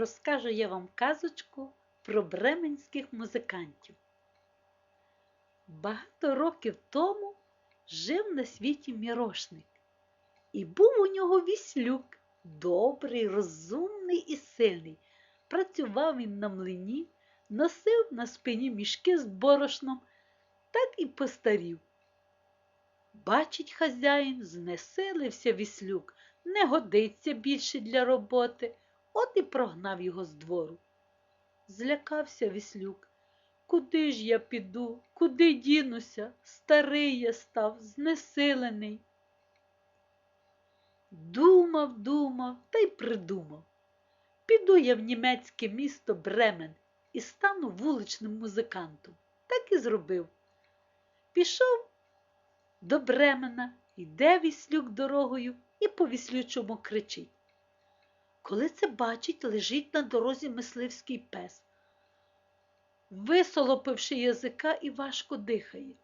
розкажу я вам казочку про бременських музикантів. Багато років тому жив на світі мірошник, і був у нього віслюк, добрий, розумний і сильний. Працював він на млині, носив на спині мішки з борошном, так і постарів. Бачить хазяїн, знесилився віслюк, не годиться більше для роботи, от і прогнав його з двору. Злякався віслюк. Куди ж я піду, куди дінуся? Старий я став, знесилений. Думав, думав та й придумав. Піду я в німецьке місто Бремен і стану вуличним музикантом. Так і зробив. Пішов до Бремена, йде віслюк дорогою і по віслючому кричить. Коли це бачить, лежить на дорозі мисливський пес, висолопивши язика і важко дихає.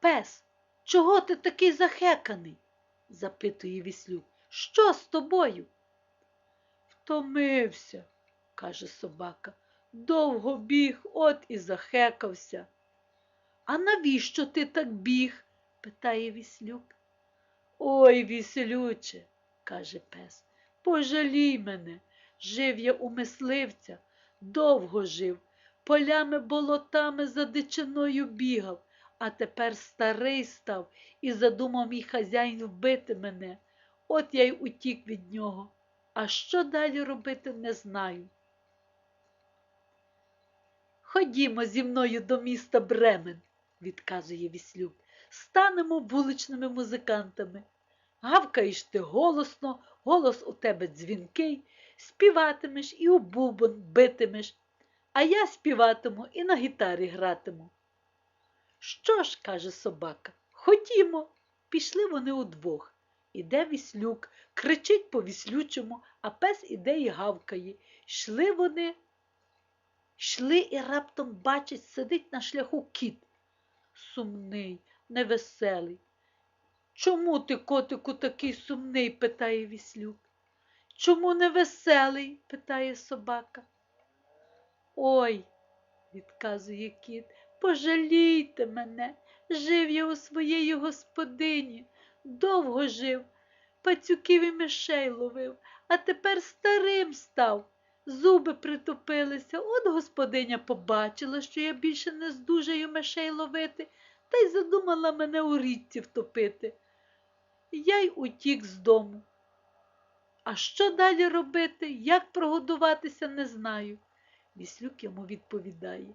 Пес, чого ти такий захеканий? запитує віслюк. Що з тобою? Втомився, каже собака. Довго біг, от і захекався. А навіщо ти так біг? питає віслюк. Ой, віслюче, каже пес, пожалій мене. Жив я у мисливця, довго жив, полями болотами за дичиною бігав, а тепер старий став і задумав мій хазяїн вбити мене. От я й утік від нього. А що далі робити, не знаю. Ходімо зі мною до міста Бремен, відказує віслюк. Станемо вуличними музикантами. Гавкаєш ти голосно, голос у тебе дзвінкий, співатимеш і у бубон битимеш, а я співатиму і на гітарі гратиму. Що ж, каже собака, ходімо. Пішли вони удвох. Іде віслюк, кричить по віслючому, а пес іде і гавкає. Йшли вони, йшли і раптом бачить, сидить на шляху кіт. Сумний, невеселий. Чому ти, котику, такий сумний? питає віслюк. Чому невеселий? питає собака. Ой, відказує кіт, пожалійте мене. Жив я у своєї господині, довго жив, пацюків і мишей ловив, а тепер старим став. Зуби притупилися. От господиня побачила, що я більше не здужаю мишей ловити, та й задумала мене у річці втопити. Я й утік з дому. А що далі робити, як прогодуватися, не знаю. Віслюк йому відповідає.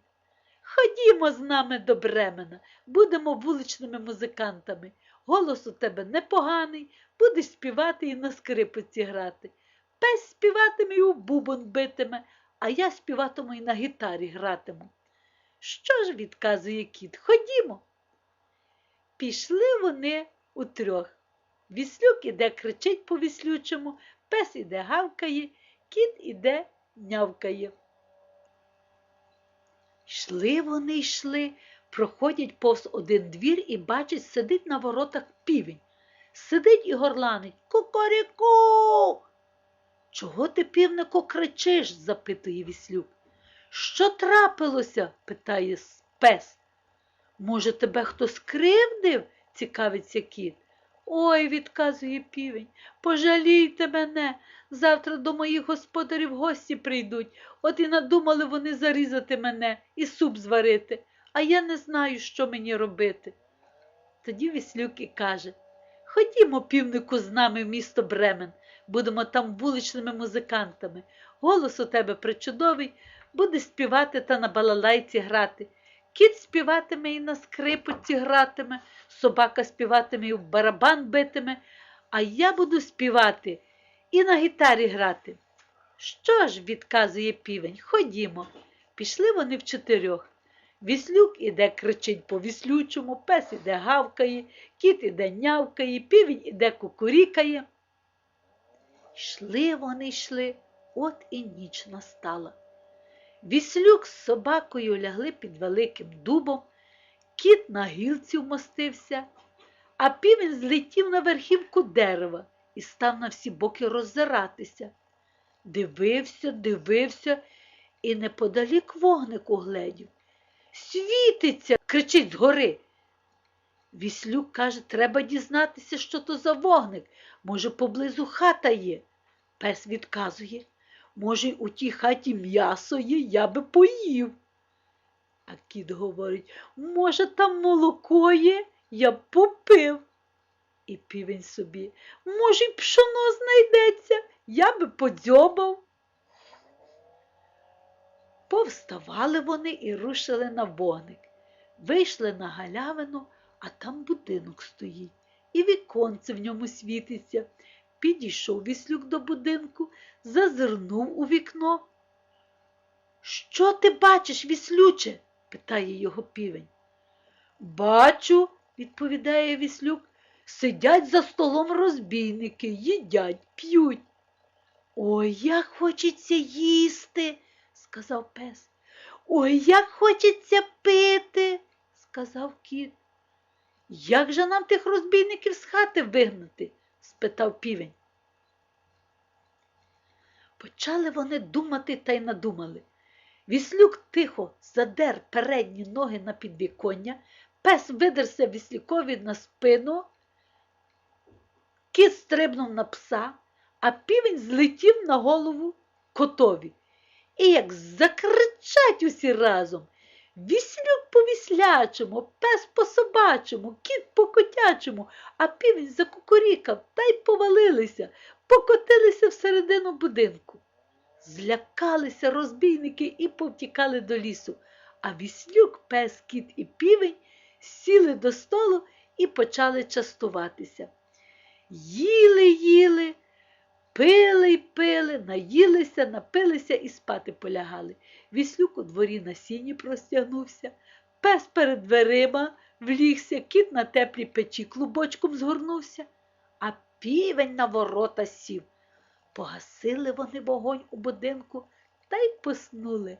Ходімо з нами до Бремена, будемо вуличними музикантами. Голос у тебе непоганий, будеш співати і на скрипиці грати. Пес співатиме і у бубон битиме, а я співатиму і на гітарі гратиму. Що ж, відказує кіт, ходімо. Пішли вони утрьох. Віслюк іде кричить по віслючому, пес іде гавкає, кіт іде нявкає. Йшли вони йшли, проходять повз один двір і бачать, сидить на воротах півень. Сидить і горланить Кукаріку. Чого ти, півнику, кричиш? запитує віслюк. Що трапилося? питає пес. Може, тебе хто скривдив? цікавиться кіт. Ой, відказує півень, пожалійте мене. Завтра до моїх господарів гості прийдуть, от і надумали вони зарізати мене і суп зварити, а я не знаю, що мені робити. Тоді віслюк і каже Ходімо, півнику, з нами в місто Бремен, будемо там вуличними музикантами. Голос у тебе причудовий, буде співати та на балалайці грати. Кіт співатиме і на скрипочці гратиме, собака співатиме і в барабан битиме, а я буду співати і на гітарі грати. Що ж, відказує півень, ходімо. Пішли вони в чотирьох. Віслюк іде кричить по віслючому, пес іде гавкає, кіт іде нявкає, півень іде кукурікає. Йшли вони йшли, от і ніч настала. Віслюк з собакою лягли під великим дубом, кіт на гілці вмостився, а півень злетів на верхівку дерева і став на всі боки роззиратися. Дивився, дивився і неподалік вогник угледів. Світиться, кричить згори. Віслюк каже, треба дізнатися, що то за вогник. Може, поблизу хата є. Пес відказує, може, у тій хаті м'ясо є, я би поїв. А кіт говорить, може, там молоко є, я б попив. І півень собі, може, й пшоно знайдеться, я би подзьобав. Повставали вони і рушили на вогник. Вийшли на галявину, а там будинок стоїть, і віконце в ньому світиться. Підійшов віслюк до будинку, зазирнув у вікно. Що ти бачиш, віслюче? питає його півень. Бачу, відповідає віслюк, сидять за столом розбійники, їдять, п'ють. Ой, як хочеться їсти, сказав пес. Ой, як хочеться пити, сказав кіт. Як же нам тих розбійників з хати вигнати? Спитав півень. Почали вони думати та й надумали. Віслюк тихо задер передні ноги на підвіконня, пес видерся віслюкові на спину, кіт стрибнув на пса, а півень злетів на голову котові. І як закричать усі разом. Віслюк по віслячому, пес по собачому, кіт по котячому, а півень закукурікав та й повалилися, покотилися всередину будинку. Злякалися розбійники і повтікали до лісу, а віслюк, пес, кіт і півень сіли до столу і почали частуватися. Їли, їли, пили й пили, наїлися, напилися і спати полягали. Віслюк у дворі на сіні простягнувся, пес перед дверима влігся, кіт на теплій печі клубочком згорнувся, а півень на ворота сів. Погасили вони вогонь у будинку та й поснули,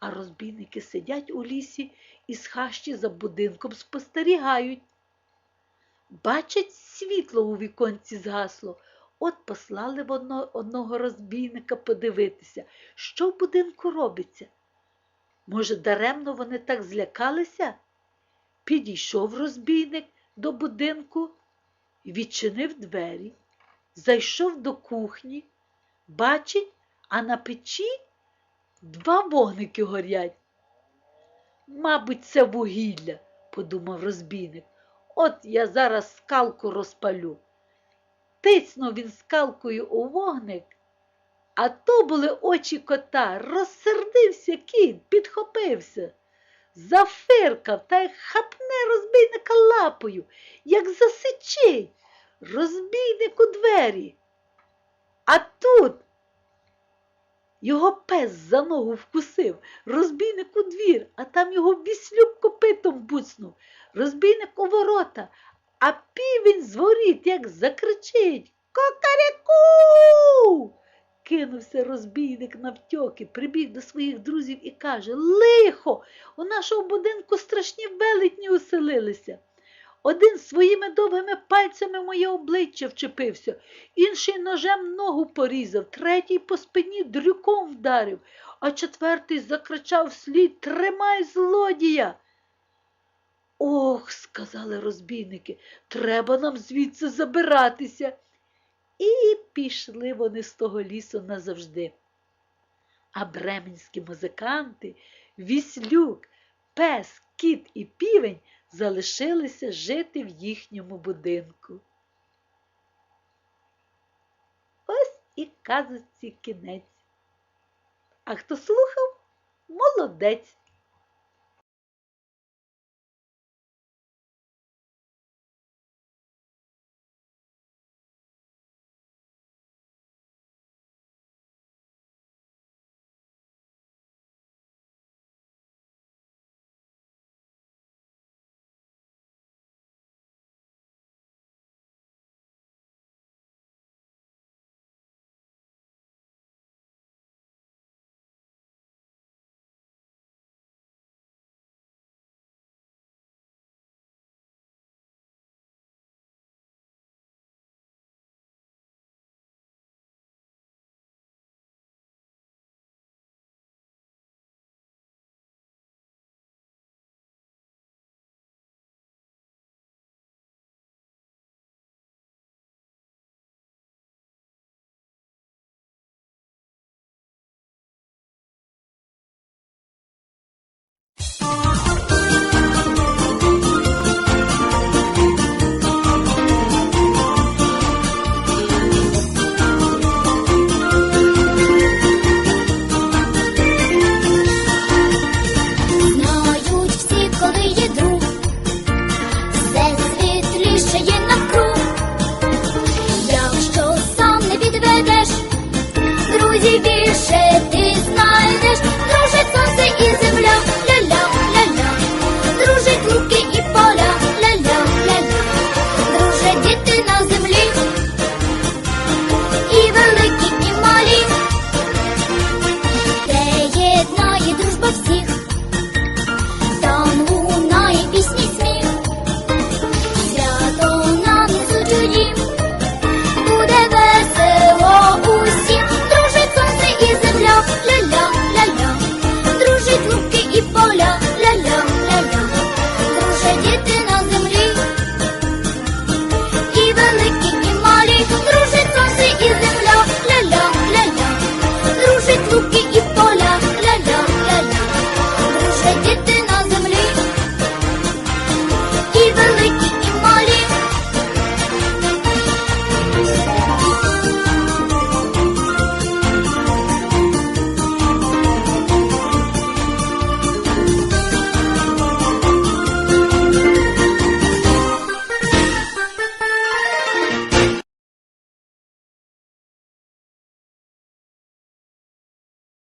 а розбійники сидять у лісі і з хащі за будинком спостерігають. Бачать, світло у віконці згасло. От послали в одно, одного розбійника подивитися, що в будинку робиться. Може, даремно вони так злякалися? Підійшов розбійник до будинку, відчинив двері, зайшов до кухні, бачить, а на печі два вогники горять. Мабуть, це вугілля, подумав розбійник. От я зараз скалку розпалю. Тицнув він скалкою у вогник, а то були очі кота. Розсердився кіт, підхопився, зафиркав та й хапне розбійника лапою, як засичить, розбійник у двері. А тут його пес за ногу вкусив, розбійник у двір, а там його віслюк копитом буцнув, розбійник у ворота, а півень з воріт, як закричить Кокаряку. Кинувся розбійник навтьоки, прибіг до своїх друзів і каже Лихо, у нашого будинку страшні велетні оселилися. Один своїми довгими пальцями моє обличчя вчепився, інший ножем ногу порізав, третій по спині дрюком вдарив, а четвертий закричав слід Тримай злодія. Ох, сказали розбійники, треба нам звідси забиратися. І пішли вони з того лісу назавжди. А бременські музиканти, віслюк, пес, кіт і півень залишилися жити в їхньому будинку. Ось і казочці кінець. А хто слухав, молодець.